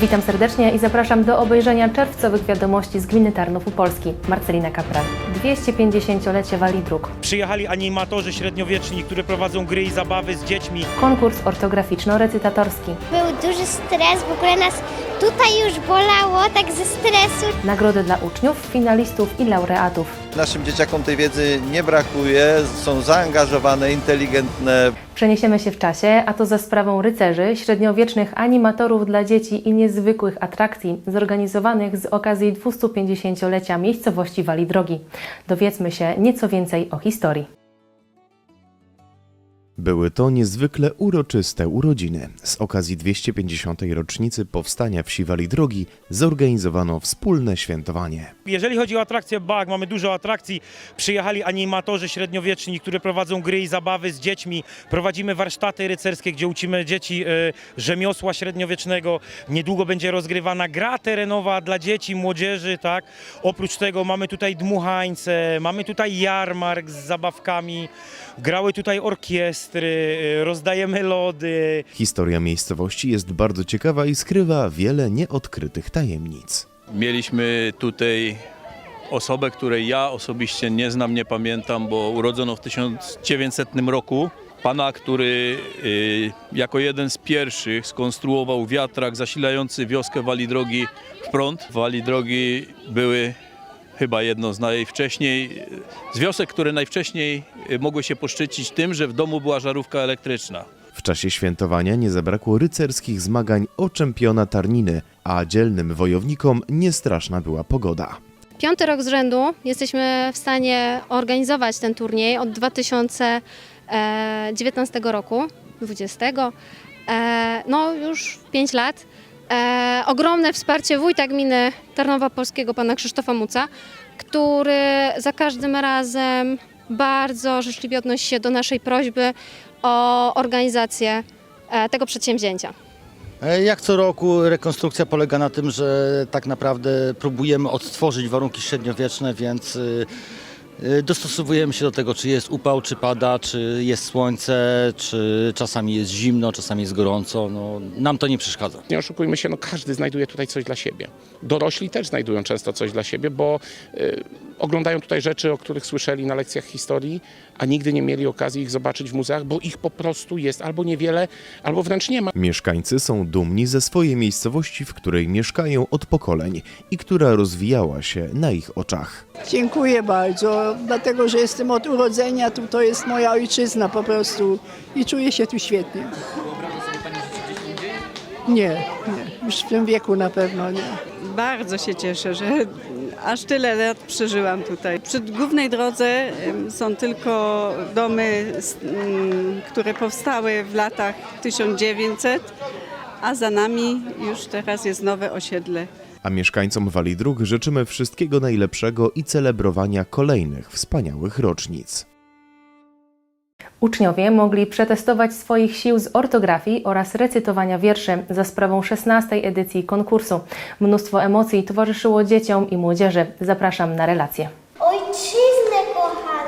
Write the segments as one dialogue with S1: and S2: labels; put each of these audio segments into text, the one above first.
S1: Witam serdecznie i zapraszam do obejrzenia czerwcowych wiadomości z gminy Tarnów Upolski. Marcelina Kapral. 250-lecie Wali Dróg.
S2: Przyjechali animatorzy średniowieczni, którzy prowadzą gry i zabawy z dziećmi.
S1: Konkurs ortograficzno-recytatorski.
S3: Był duży stres, w ogóle nas tutaj już bolało, tak ze stresu.
S1: Nagrody dla uczniów, finalistów i laureatów.
S4: Naszym dzieciakom tej wiedzy nie brakuje, są zaangażowane, inteligentne.
S1: Przeniesiemy się w czasie, a to za sprawą rycerzy, średniowiecznych animatorów dla dzieci i niezwykłych atrakcji zorganizowanych z okazji 250-lecia miejscowości Wali Drogi. Dowiedzmy się nieco więcej o historii.
S5: Były to niezwykle uroczyste urodziny. Z okazji 250. rocznicy powstania wsi Wali Drogi zorganizowano wspólne świętowanie.
S2: Jeżeli chodzi o atrakcję BAG, mamy dużo atrakcji. Przyjechali animatorzy średniowieczni, którzy prowadzą gry i zabawy z dziećmi. Prowadzimy warsztaty rycerskie, gdzie uczymy dzieci e, rzemiosła średniowiecznego. Niedługo będzie rozgrywana gra terenowa dla dzieci, młodzieży, tak? Oprócz tego mamy tutaj dmuchańce, mamy tutaj jarmark z zabawkami. Grały tutaj orkiestry, e, rozdajemy lody.
S5: Historia miejscowości jest bardzo ciekawa i skrywa wiele nieodkrytych tajemnic.
S6: Mieliśmy tutaj osobę, której ja osobiście nie znam, nie pamiętam, bo urodzono w 1900 roku. Pana, który y, jako jeden z pierwszych skonstruował wiatrak zasilający wioskę Wali Drogi w prąd. Wali Drogi były chyba jedną z najwcześniej, z wiosek, które najwcześniej y, mogły się poszczycić tym, że w domu była żarówka elektryczna.
S5: W czasie świętowania nie zabrakło rycerskich zmagań o czempiona Tarniny, a dzielnym wojownikom niestraszna była pogoda.
S7: Piąty rok z rzędu jesteśmy w stanie organizować ten turniej od 2019 roku, 20. E, No już 5 lat. E, Ogromne wsparcie wójta gminy Tarnowa Polskiego, pana Krzysztofa Muca, który za każdym razem bardzo życzliwie odnosi się do naszej prośby o organizację e, tego przedsięwzięcia.
S8: E, Jak co roku rekonstrukcja polega na tym, że tak naprawdę próbujemy odtworzyć warunki średniowieczne, więc y, dostosowujemy się do tego, czy jest upał, czy pada, czy jest słońce, czy czasami jest zimno, czasami jest gorąco. No, nam to nie przeszkadza.
S9: Nie oszukujmy się, no każdy znajduje tutaj coś dla siebie. Dorośli też znajdują często coś dla siebie, bo y, oglądają tutaj rzeczy, o których słyszeli na lekcjach historii, a nigdy nie mieli okazji ich zobaczyć w muzeach, bo ich po prostu jest albo niewiele, albo wręcz nie ma.
S5: Mieszkańcy są dumni ze swojej miejscowości, w której mieszkają od pokoleń i która rozwijała się na ich oczach.
S10: Dziękuję bardzo, dlatego że jestem od urodzenia, tu to jest moja ojczyzna po prostu i czuję się tu świetnie. Nie, nie, już w tym wieku na pewno nie.
S11: Bardzo się cieszę, że aż tyle lat przeżyłam tutaj. Przy głównej drodze są tylko domy, s- m, które powstały w latach 1900, a za nami już teraz jest nowe osiedle.
S5: A mieszkańcom Wali Dróg życzymy wszystkiego najlepszego i celebrowania kolejnych wspaniałych rocznic.
S1: Uczniowie mogli przetestować swoich sił z ortografii oraz recytowania wierszy za sprawą 16. edycji konkursu. Mnóstwo emocji towarzyszyło dzieciom i młodzieży. Zapraszam na relację.
S3: Ojczyznę kochana,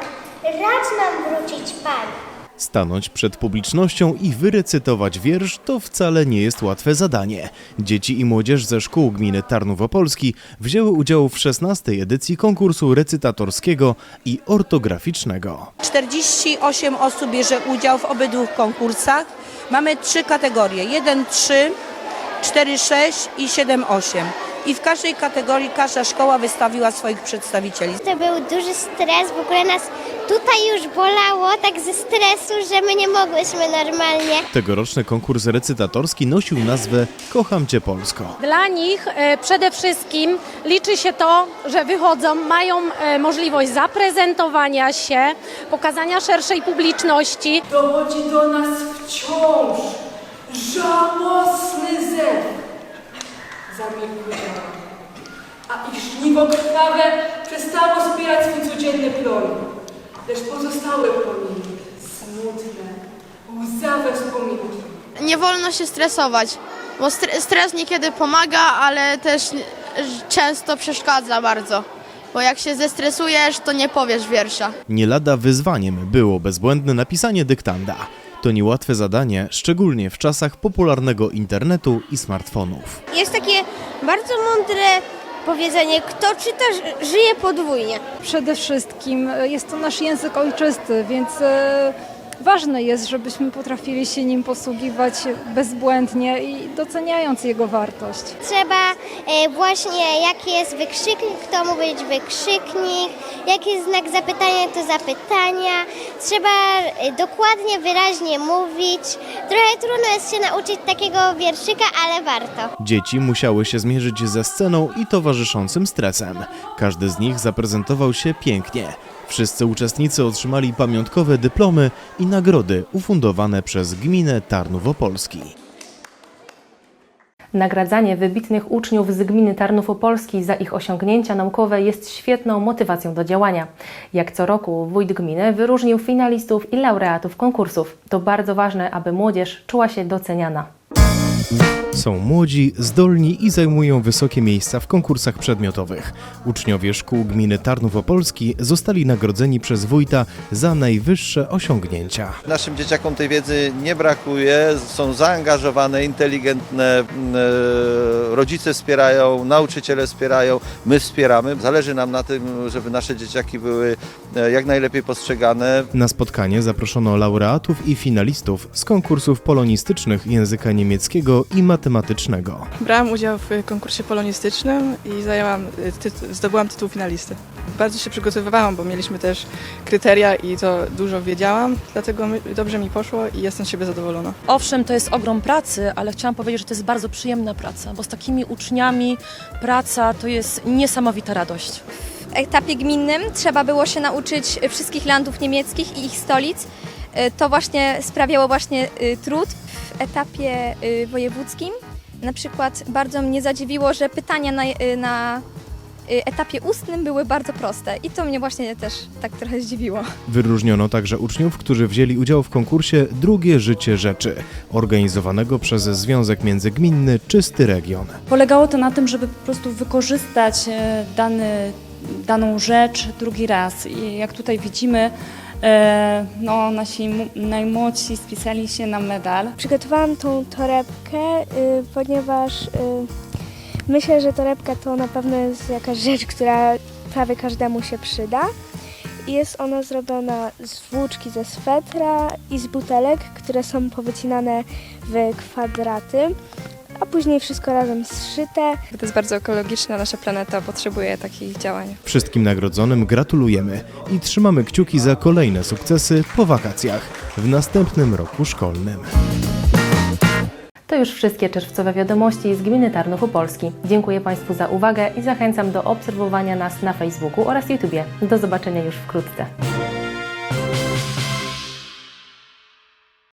S3: racz nam wrócić Pan.
S5: Stanąć przed publicznością i wyrecytować wiersz to wcale nie jest łatwe zadanie. Dzieci i młodzież ze szkół gminy Tarnów Opolski wzięły udział w 16. edycji konkursu recytatorskiego i ortograficznego.
S12: 48 osób bierze udział w obydwu konkursach. Mamy trzy kategorie: 1, 3, 4, 6 i 7, 8. I w każdej kategorii każda szkoła wystawiła swoich przedstawicieli.
S3: To był duży stres, w ogóle nas tutaj już bolało, tak ze stresu, że my nie mogłyśmy normalnie.
S5: Tegoroczny konkurs recytatorski nosił nazwę Kocham Cię Polsko.
S13: Dla nich e, przede wszystkim liczy się to, że wychodzą, mają e, możliwość zaprezentowania się, pokazania szerszej publiczności.
S10: Dochodzi do nas wciąż żałosny zew. Zamilkły a ich żniwo krwawe przestało wspierać swój codzienny plon. Lecz pozostałe płomienie, smutne, łzawe wspominki.
S13: Nie wolno się stresować, bo stre- stres niekiedy pomaga, ale też często przeszkadza bardzo. Bo jak się zestresujesz, to nie powiesz wiersza.
S5: Nie lada wyzwaniem było bezbłędne napisanie dyktanda. To niełatwe zadanie, szczególnie w czasach popularnego internetu i smartfonów.
S3: Jest takie bardzo mądre powiedzenie, kto czyta, ży- żyje podwójnie.
S13: Przede wszystkim e, jest to nasz język ojczysty, więc e, ważne jest, żebyśmy potrafili się nim posługiwać bezbłędnie i doceniając jego wartość.
S3: Trzeba e, właśnie, jaki jest wykrzyknik, to mu być wykrzyknik, jaki jest znak zapytania, to zapytania. Trzeba e, dokładnie, wyraźnie mówić. Trochę trudno jest się nauczyć takiego wierszyka, ale warto.
S5: Dzieci musiały się zmierzyć ze sceną i towarzyszącym stresem. Każdy z nich zaprezentował się pięknie. Wszyscy uczestnicy otrzymali pamiątkowe dyplomy i nagrody ufundowane przez gminę Tarnów Opolski.
S1: Nagradzanie wybitnych uczniów z gminy Tarnów Opolski za ich osiągnięcia naukowe jest świetną motywacją do działania. Jak co roku wójt gminy wyróżnił finalistów i laureatów konkursów. To bardzo ważne, aby młodzież czuła się doceniana.
S5: Są młodzi, zdolni i zajmują wysokie miejsca w konkursach przedmiotowych. Uczniowie szkół gminy Tarnów Opolski zostali nagrodzeni przez wójta za najwyższe osiągnięcia.
S4: Naszym dzieciakom tej wiedzy nie brakuje, są zaangażowane, inteligentne, e, rodzice wspierają, nauczyciele wspierają, my wspieramy. Zależy nam na tym, żeby nasze dzieciaki były e, jak najlepiej postrzegane.
S5: Na spotkanie zaproszono laureatów i finalistów z konkursów polonistycznych języka niemieckiego i matematycznego.
S11: Brałam udział w konkursie polonistycznym i zajęłam, y, tytu- zdobyłam tytuł finalisty. Bardzo się przygotowywałam, bo mieliśmy też kryteria i to dużo wiedziałam, dlatego dobrze mi poszło i jestem z siebie zadowolona.
S14: Owszem, to jest ogrom pracy, ale chciałam powiedzieć, że to jest bardzo przyjemna praca, bo z takimi uczniami praca to jest niesamowita radość.
S3: W etapie gminnym trzeba było się nauczyć wszystkich landów niemieckich i ich stolic. E, To właśnie sprawiało właśnie y, trud. W etapie y, wojewódzkim na przykład bardzo mnie zadziwiło, że pytania na, y, na etapie ustnym były bardzo proste i to mnie właśnie też tak trochę zdziwiło.
S5: Wyróżniono także uczniów, którzy wzięli udział w konkursie Drugie Życie Rzeczy, organizowanego przez Związek Międzygminny Czysty Region.
S14: Polegało to na tym, żeby po prostu wykorzystać e, dany, daną rzecz drugi raz. I jak tutaj widzimy, no, nasi najmłodsi spisali się na medal.
S3: Przygotowałam tą torebkę, y, ponieważ y, myślę, że torebka to na pewno jest jakaś rzecz, która prawie każdemu się przyda. Jest ona zrobiona z włóczki ze swetra i z butelek, które są powycinane w kwadraty, a później wszystko razem zszyte.
S11: To jest bardzo ekologiczna, nasza planeta potrzebuje takich działań.
S5: Wszystkim nagrodzonym gratulujemy i trzymamy kciuki za kolejne sukcesy po wakacjach w następnym roku szkolnym.
S1: To już wszystkie czerwcowe wiadomości z gminy Tarnów Opolski. Dziękuję Państwu za uwagę i zachęcam do obserwowania nas na Facebooku oraz YouTubie. Do zobaczenia już wkrótce.